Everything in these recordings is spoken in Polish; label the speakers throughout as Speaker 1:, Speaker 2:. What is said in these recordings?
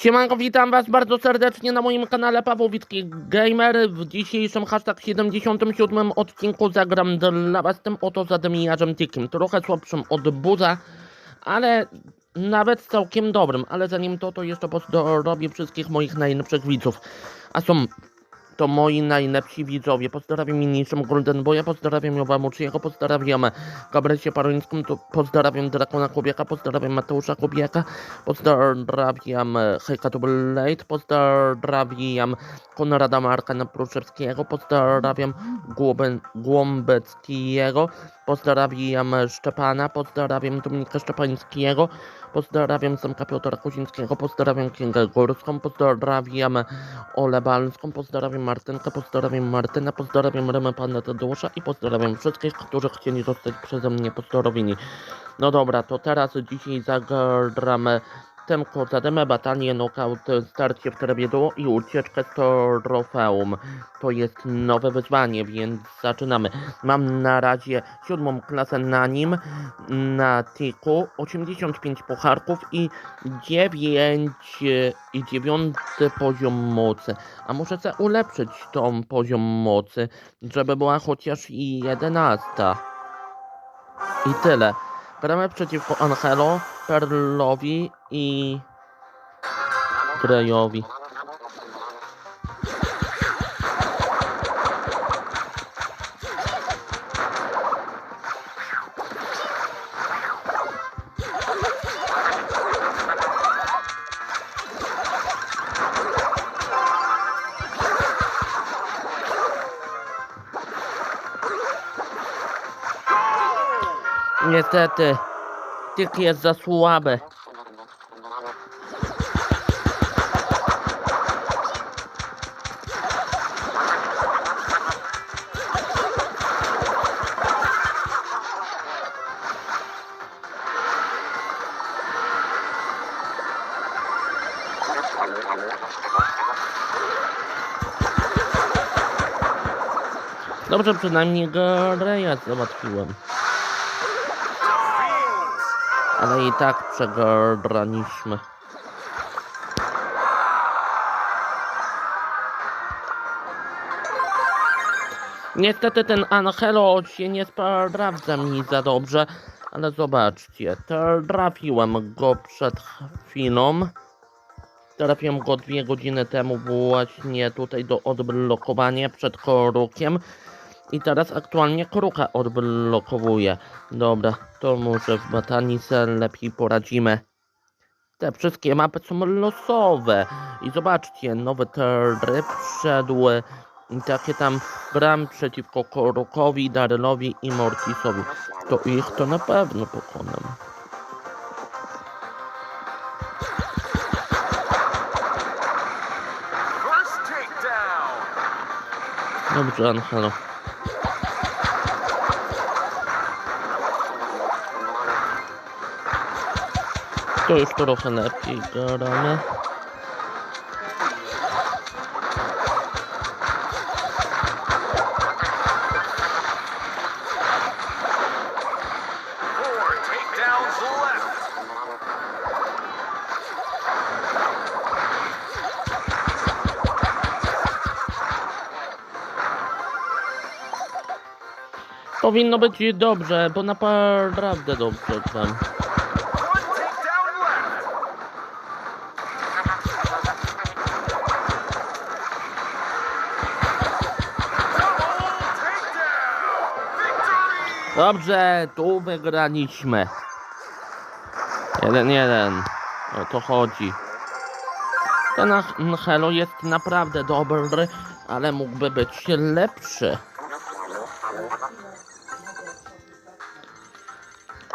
Speaker 1: Siemanko, witam was bardzo serdecznie na moim kanale Paweł Witki Gamer. W dzisiejszym hashtag 77 odcinku zagram dla was tym oto zademijarzem Tikim. Trochę słabszym od buza, ale nawet całkiem dobrym. Ale zanim to, to jeszcze pozdrowię wszystkich moich najlepszych widzów. A są to moi najlepsi widzowie. Pozdrawiam niniejszym Golden Boya, pozdrawiam Jowa Muczyjego, pozdrawiam Gabrysię Parońską, pozdrawiam Drakona Kubiaka, pozdrawiam Mateusza Kubiaka, pozdrawiam e, Hejka Late, pozdrawiam Konrada Marka Pruszewskiego, pozdrawiam Głąbeckiego, pozdrawiam Szczepana, pozdrawiam Dominika Szczepańskiego, pozdrawiam Semka Piotra Kuzińskiego, pozdrawiam Kingę Górską, pozdrawiam Ole Balską, pozdrawiam Martynkę, pozdrawiam Martynę, pozdrawiam Remę Pana Tadeusza i pozdrawiam wszystkich, którzy chcieli zostać przeze mnie pozdrowieni. No dobra, to teraz dzisiaj zagramy Temko Zademę, batalię, knockout, starcie w trybie duo i ucieczkę z trofeum. To jest nowe wyzwanie, więc zaczynamy. Mam na razie siódmą klasę na nim, na tiku, 85 pucharków i 9 i 9 poziom mocy. A muszę sobie ulepszyć tą poziom mocy, żeby była chociaż i 11. I tyle. Gramy przeciwko Angelo, Perlowi i Grejowi. Niestety, Tyk jest za słaby. Dobrze, przynajmniej Greja załatwiłem. Ale i tak przegraliśmy. Niestety ten Angelo się nie sprawdza mi za dobrze, ale zobaczcie, trafiłem go przed chwilą. Trafiłem go dwie godziny temu właśnie tutaj do odblokowania przed korukiem. I teraz aktualnie kruka odblokowuje. Dobra, to może w Batanice lepiej poradzimy. Te wszystkie mapy są losowe. I zobaczcie, nowe try wszedły. I takie tam gram przeciwko Korukowi, Darylowi i Mortisowi. To ich to na pewno pokonam. Dobrze, Angelo. To już trochę lepiej gramy. Powinno być dobrze, bo naprawdę dobrze gram. Dobrze, tu wygraliśmy. Jeden, jeden. O to chodzi. Ten Angelo jest naprawdę dobry, ale mógłby być lepszy.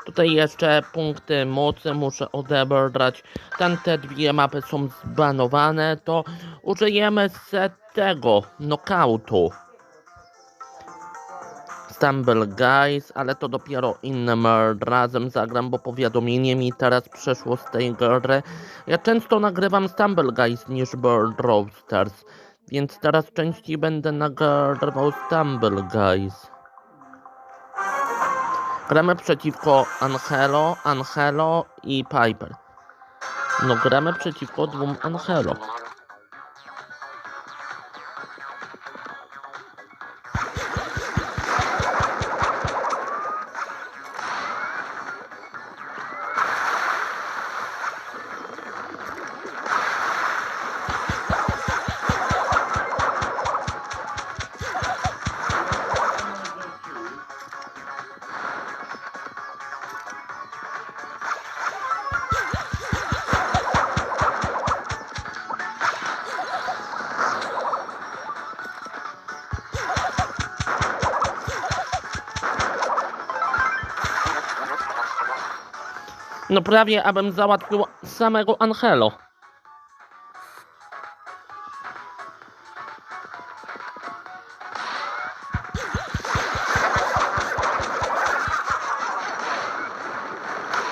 Speaker 1: Tutaj jeszcze punkty mocy muszę odebrać. Tam te dwie mapy są zbanowane, to użyjemy se tego knockoutu. Stumble Guys, ale to dopiero innym razem zagram, bo powiadomienie mi teraz przeszło z tej gry. Ja często nagrywam Stumble Guys niż Bird Roasters, więc teraz częściej będę nagrywał Stumble Guys. Gramy przeciwko Angelo, Angelo i Piper. No gramy przeciwko dwóm Angelo. No prawie abym załatwił samego Angelo.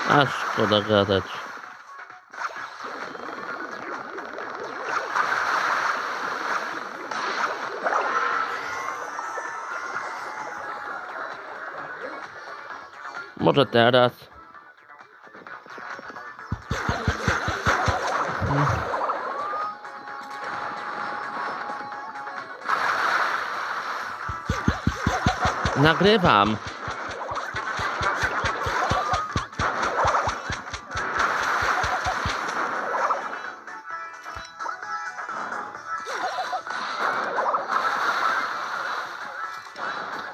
Speaker 1: A szkoda gadać. Może teraz. Nagrywam.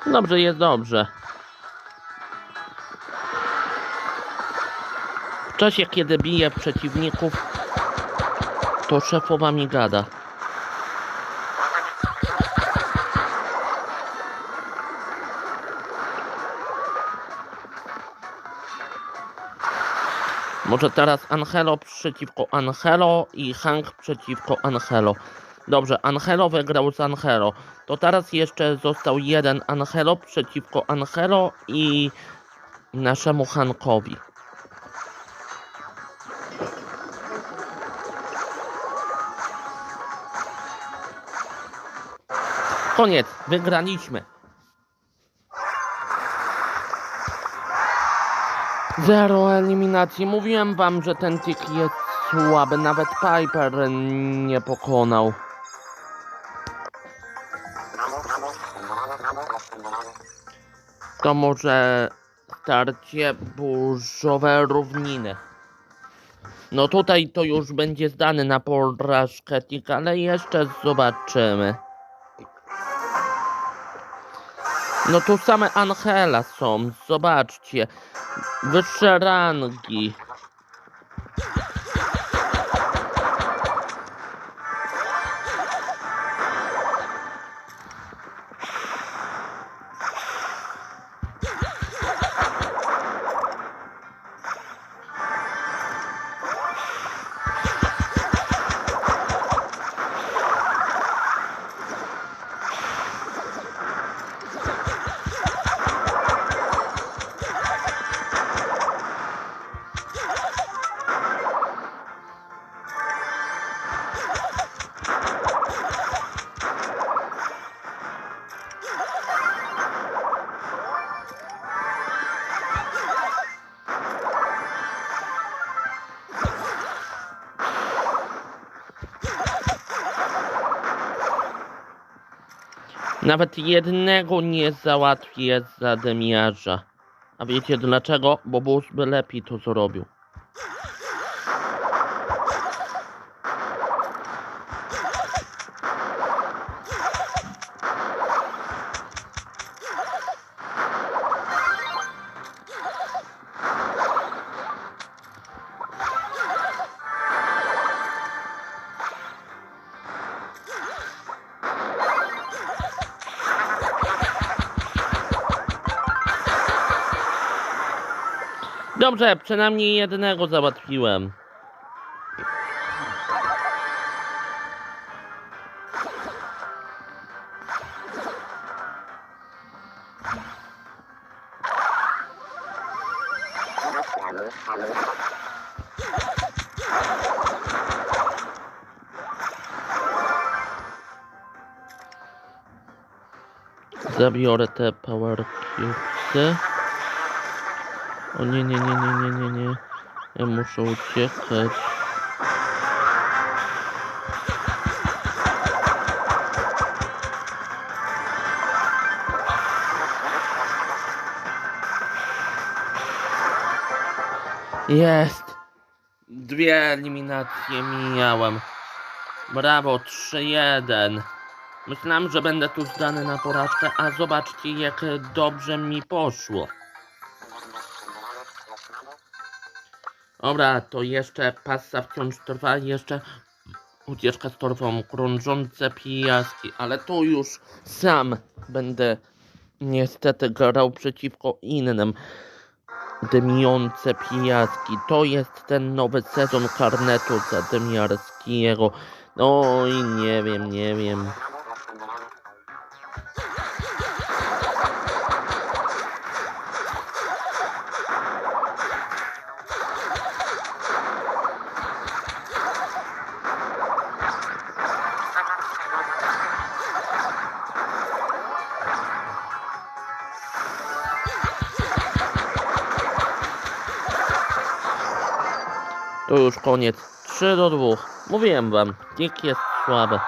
Speaker 1: Dobrze, jest dobrze. W czasie, kiedy biję przeciwników, to szefowa mi gada. Może teraz Angelo przeciwko Angelo i Hank przeciwko Angelo. Dobrze, Angelo wygrał z Angelo. To teraz jeszcze został jeden Angelo przeciwko Angelo i naszemu Hankowi. Koniec, wygraliśmy. Zero eliminacji. Mówiłem wam, że ten tik jest słaby. Nawet Piper nie pokonał. To może starcie burzowe równiny. No tutaj to już będzie zdany na porażkę tik, ale jeszcze zobaczymy. No tu same Angela są, zobaczcie. Wyższe rangi. Nawet jednego nie załatwię zadymiarza. A wiecie dlaczego? Bo Bus by lepiej to zrobił. Dobrze, przynajmniej jednego załatwiłem. Zabiorę te power cubesy. O nie, nie, nie, nie, nie, nie, nie. Ja muszę uciekać. Jest! Dwie eliminacje mijałem. Brawo, 3-1. Myślałem, że będę tu zdany na porażkę, a zobaczcie jak dobrze mi poszło. Dobra, to jeszcze pasa wciąż trwa, jeszcze ucieczka z torbą, krążące pijaski, ale tu już sam będę niestety grał przeciwko innym. Dymiące pijaski, to jest ten nowy sezon karnetu zadymiarskiego. Oj, nie wiem, nie wiem. To już koniec. 3 do 2. Mówiłem wam, Dick jest słaby.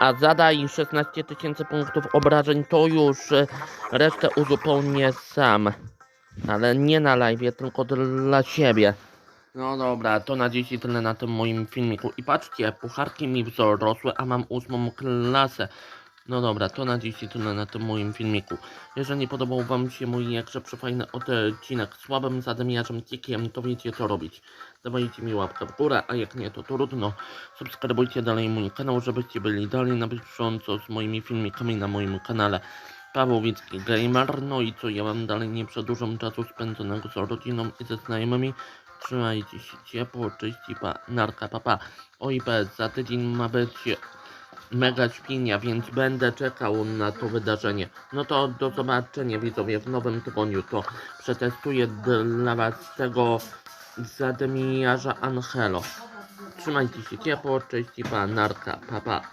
Speaker 1: A zadaj 16 tysięcy punktów obrażeń, to już e, resztę uzupełnię sam. Ale nie na live, tylko dla siebie. No dobra, to na dziś tyle na tym moim filmiku. I patrzcie, pucharki mi wzrosły, a mam ósmą klasę. No dobra, to na dziś tyle na tym moim filmiku. Jeżeli podobał Wam się mój jakże przefajny odcinek słabym zadymiarzem tikiem, to wiecie co robić. Dawajcie mi łapkę w górę, a jak nie to trudno. Subskrybujcie dalej mój kanał, żebyście byli dalej na bieżąco z moimi filmikami na moim kanale. Paweł Wicki Gamer, no i co, ja Wam dalej nie przedłużam czasu spędzonego z rodziną i ze znajomymi. Trzymajcie się ciepło, cześć i pa, narka, papa. Oj, bez, za tydzień ma być mega świnia, więc będę czekał na to wydarzenie. No to do zobaczenia widzowie w nowym tygodniu. To przetestuję dla was tego zadymiarza Angelo. Trzymajcie się ciepło, cześć i pa, narka, papa.